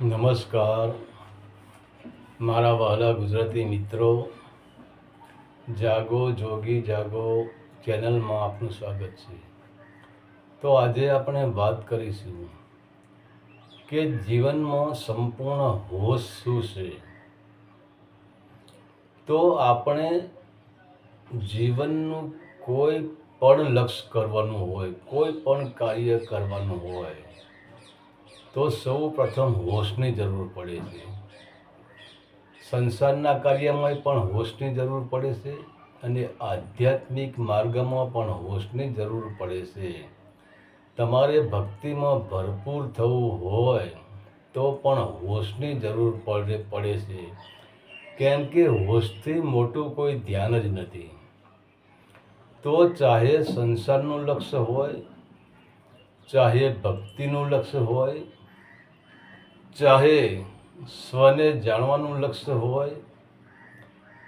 નમસ્કાર. મારા વહાલા ગુજરાતી મિત્રો, જાગો, જોગી, જાગો ચેનલમાં આપનું સ્વાગત છે. તો આજે આપણે વાત કરીશું કે જીવનમાં સંપૂર્ણ હોશ શું છે? તો આપણે જીવનનું કોઈ પણ લક્ષ્ય કરવાનું હોય, કોઈ પણ કાર્ય કરવાનું હોય તો સૌ પ્રથમ હોશની જરૂર પડે છે. સંસારના કાર્યમાં પણ હોશની જરૂર પડે છે અને આધ્યાત્મિક માર્ગમાં પણ હોશની જરૂર પડે છે. તમારે ભક્તિમાં ભરપૂર થવું હોય તો પણ હોશની જરૂર પડે પડે છે. કેમ કે હોશથી મોટું કોઈ ધ્યાન જ નથી. તો ચાહે સંસારનું લક્ષ્ય હોય, ચાહે ભક્તિનું લક્ષ્ય હોય ચાહે સ્વને જાણવાનું લક્ષ્ય હોય,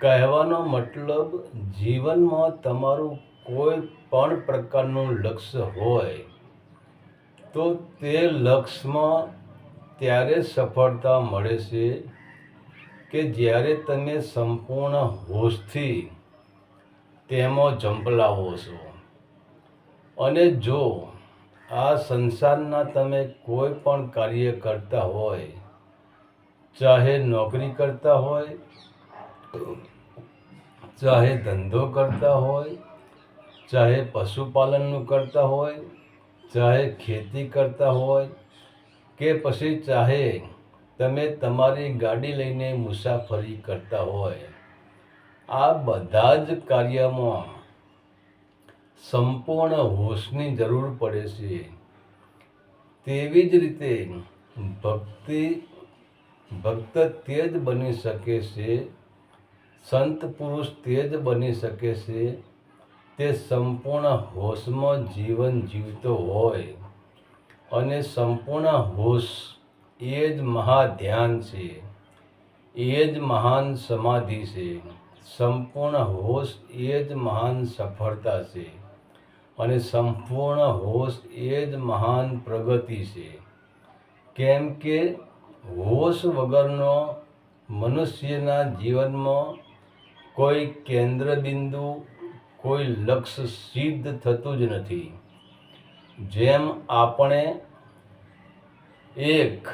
કહેવાનો મતલબ જીવનમાં તમારું કોઈ પણ પ્રકારનું લક્ષ્ય હોય, તો તે લક્ષ્યમાં ત્યારે સફળતા મળે છે કે જ્યારે તમે સંપૂર્ણ હોશથી તેમાં ઝંપલાવો છો. અને જો આ સંસારના તમે કોઈ પણ કાર્ય કરતા હોય, ચાહે નોકરી કરતા હોય, ચાહે ધંધો કરતા હોય, ચાહે પશુપાલનનું કરતા હોય, ચાહે ખેતી કરતા હોય, કે પછી ચાહે તમે તમારી ગાડી લઈને મુસાફરી કરતા હોય, આ બધા જ કાર્યમાં સંપૂર્ણ હોશની જરૂર પડે છે. તેવી જ રીતે ભક્તિ, ભક્ત તે જ બની શકે છે, સંત પુરુષ તે જ બની શકે છે, તે સંપૂર્ણ હોશમાં જીવન જીવતો હોય અને સંપૂર્ણ હોશ એ જ મહાધ્યાન છે, એ જ મહાન સમાધિ છે, સંપૂર્ણ હોશ એ જ મહાન સફળતા છે. અને સંપૂર્ણ હોશ એ જ મહાન પ્રગતિ છે. કેમ કે હોશ વગરનો મનુષ્યના જીવનમાં કોઈ કેન્દ્રબિંદુ, કોઈ લક્ષ્ય સિદ્ધ થતું જ નથી. જેમ આપણે એક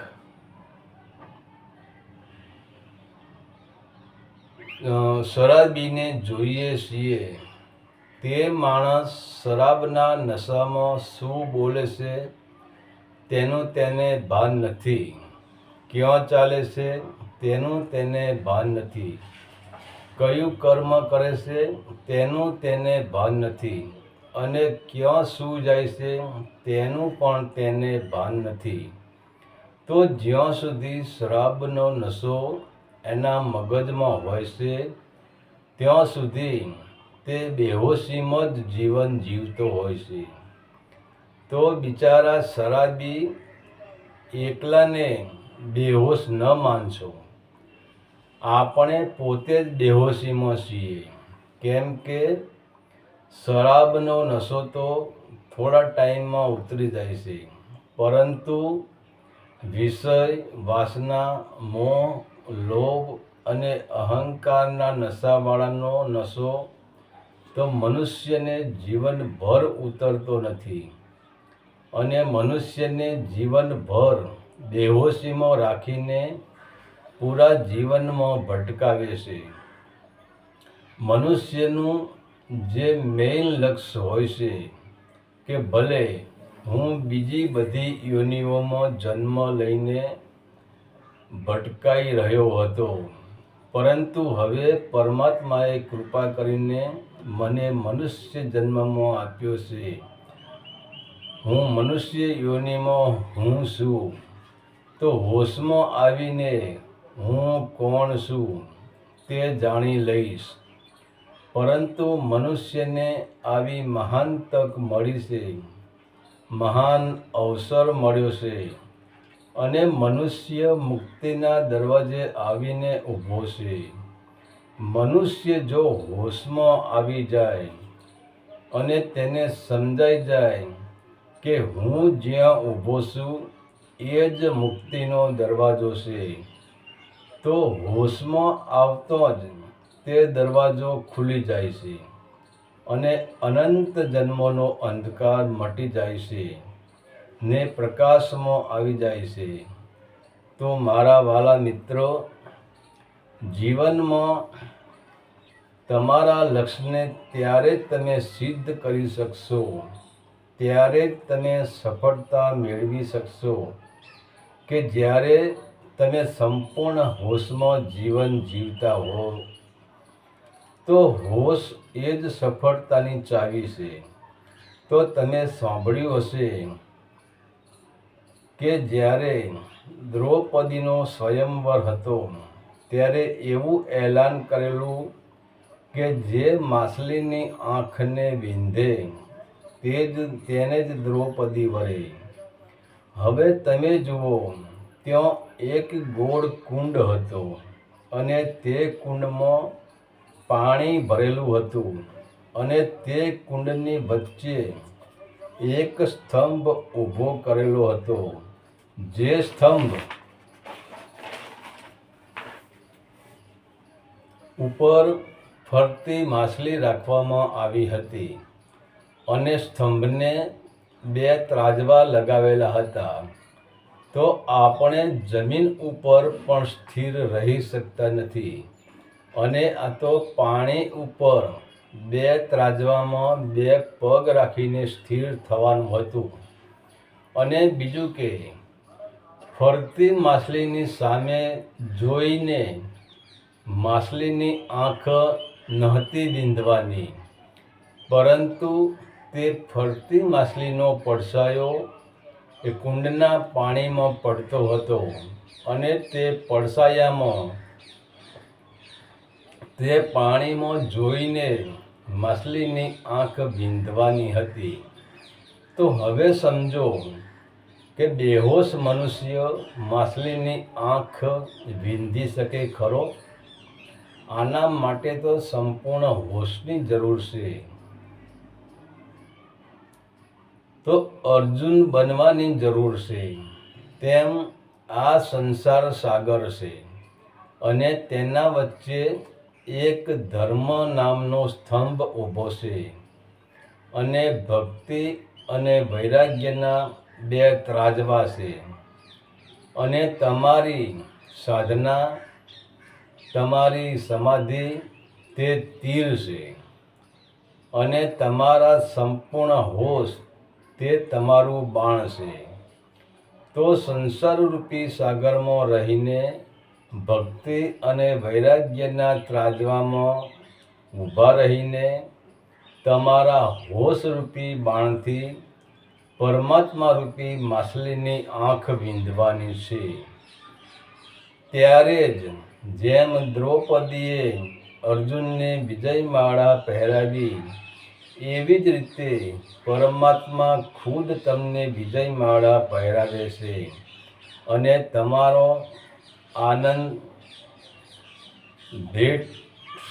શરાબીને જોઈએ છીએ તે માણસ શરાબના નશામાં શું બોલે છે, તેનું તેને ભાન નથી. ક્યાં ચાલે છે, તેનું તેને ભાન નથી. કયું કર્મ કરે છે, તેનું તેને ભાન નથી. અને ક્યાં શું જાય છે, તેનું પણ તેને ભાન નથી. તો જ્યાં સુધી શરાબનો નશો એના મગજમાં હોય છે, ત્યાં સુધી તે બેહોશીમાં જ જીવન જીવતો હોય છે. તો બિચારા શરાબી એકલાને બેહોશ ન માનશો. આપણે પોતે જ બેહોશીમાં છીએ. કેમ કે શરાબનો નશો તો થોડા ટાઈમમાં ઉતરી જાય છે. પરંતુ વિષય, વાસના, મોહ, લોભ અને અહંકારના નશાવાળાનો નશો તો મનુષ્યને જીવનભર ઉતરતો નથી. અને મનુષ્યને જીવનભર દેહોશીમાં રાખીને પૂરા જીવનમાં ભટકાવે છે. મનુષ્યનું જે મેઇન લક્ષ્ય હોય છે કે ભલે હું બીજી બધી યોનિઓમાં જન્મ લઈને ભટકાઈ રહ્યો હતો, પરંતુ હવે પરમાત્માએ કૃપા કરીને મને મનુષ્ય જન્મમાં આપ્યો છે. હું મનુષ્ય યોનિમાં હું છું. તો હોશમાં આવીને હું કોણ છું તે જાણી લઈશ. પરંતુ મનુષ્યને આવી મહાન તક મળી છે. મહાન અવસર મળ્યો છે. અને મનુષ્ય મુક્તિના દરવાજે આવીને ઊભો છે. મનુષ્ય જો હોશમાં આવી જાય અને તેને સમજાઈ જાય કે હું જ્યાં ઊભો છું, એ જ મુક્તિનો દરવાજો છે, તો હોશમાં આવતો જ તે દરવાજો ખુલી જાય છે અને અનંત જન્મોનો અંધકાર મટી જાય છે ને પ્રકાશમાં આવી જાય છે. તો મારા વાલા મિત્રો જીવનમાં તમારા લક્ષ્યને ત્યારે જ તમે સિદ્ધ કરી શકશો, ત્યારે જ તમે સફળતા મેળવી શકશો કે જ્યારે તમે સંપૂર્ણ હોશમાં જીવન જીવતા હો. તો હોશ એ જ સફળતાની ચાવી છે. તો તમે સાંભળ્યું હશે કે જ્યારે દ્રૌપદીનો સ્વયંવર હતો ત્યારે એવું એલાન કરેલું કે જે માછલીની આંખને વિંધે, તે જ તેને જ દ્રૌપદી વરે. હવે તમે જુઓ, ત્યાં એક ગોળ કુંડ હતો અને તે કુંડમાં પાણી ભરેલું હતું અને તે કુંડની વચ્ચે એક સ્તંભ ઊભો કરેલો હતો. જે સ્તંભ ઉપર ફરતી માછલી રાખવામાં આવી હતી. અને સ્તંભને બે ત્રાજવા લગાવેલા હતા. તો આપણે જમીન ઉપર પણ સ્થિર રહી શકતા નથી. અને આ તો પાણી ઉપર બે ત્રાજવામાં બે પગ રાખીને સ્થિર થવાનું હતું. અને બીજું કે, ફરતી માછલીની સામે જોઈને માછલીની આંખ નહોતી બીંધવાની પરંતુ તે ફરતી માછલીનો પડછાયો એ કુંડના પાણીમાં પડતો હતો અને તે પડછાયામાં તે પાણીમાં જોઈને માછલીની આંખ બીંધવાની હતી. તો હવે સમજો કે બેહોશ મનુષ્ય માછલીની આંખ વિંધી શકે ખરો? આના માટે તો સંપૂર્ણ હોશની જરૂર છે. તો અર્જુન બનવાની જરૂર છે. તેમ આ સંસાર સાગર છે અને તેના વચ્ચે એક ધર્મ નામનો સ્તંભ ઊભો છે અને ભક્તિ અને વૈરાગ્યના બે ત્રાજવા છે અને તમારી સાધના તમારી સમાધિ તે તીર છે અને તમારા સંપૂર્ણ હોશ તે તમારું બાણ છે. તો સંસારરૂપી સાગરમાં રહીને ભક્તિ અને વૈરાગ્યના ત્રાજવામાં ઊભા રહીને તમારા હોશરૂપી બાણથી પરમાત્મા રૂપી માછલીની આંખ વિંધવાની છે. ત્યારે જ જેમ દ્રૌપદીએ અર્જુનને વિજય માળા પહેરાવી, એવી જ રીતે પરમાત્મા ખુદ તમને વિજય માળા પહેરાવે છે. અને તમારો આનંદ ભેટ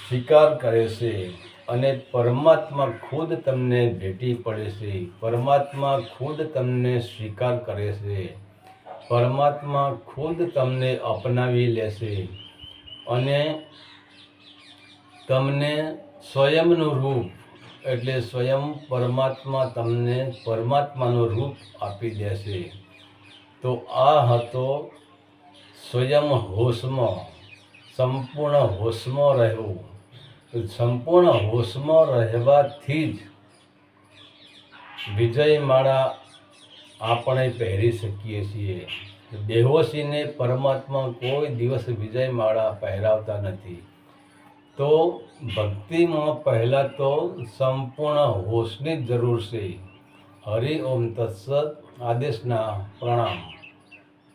સ્વીકાર કરે છે અને પરમાત્મા ખુદ તમને ભેટી પડે છે. પરમાત્મા ખુદ તમને સ્વીકાર કરે છે. પરમાત્મા ખુદ તમને અપનાવી લેશે અને તમને સ્વયંનું રૂપ, એટલે સ્વયં પરમાત્મા તમને પરમાત્માનું રૂપ આપી દેશે. તો આ હતો સ્વયં હોશમાં, સંપૂર્ણ હોશમાં રહેવું સંપૂર્ણ હોશમાં રહેવાથી જ વિજય માળા આપણે પહેરી શકીએ છીએ. બેહોશીને પરમાત્મા કોઈ દિવસ વિજય માળા પહેરાવતા નથી. તો ભક્તિમાં પહેલાં તો સંપૂર્ણ હોશની જ જરૂર છે. હરિ ઓમ તત્સત આદેશના પ્રણામ.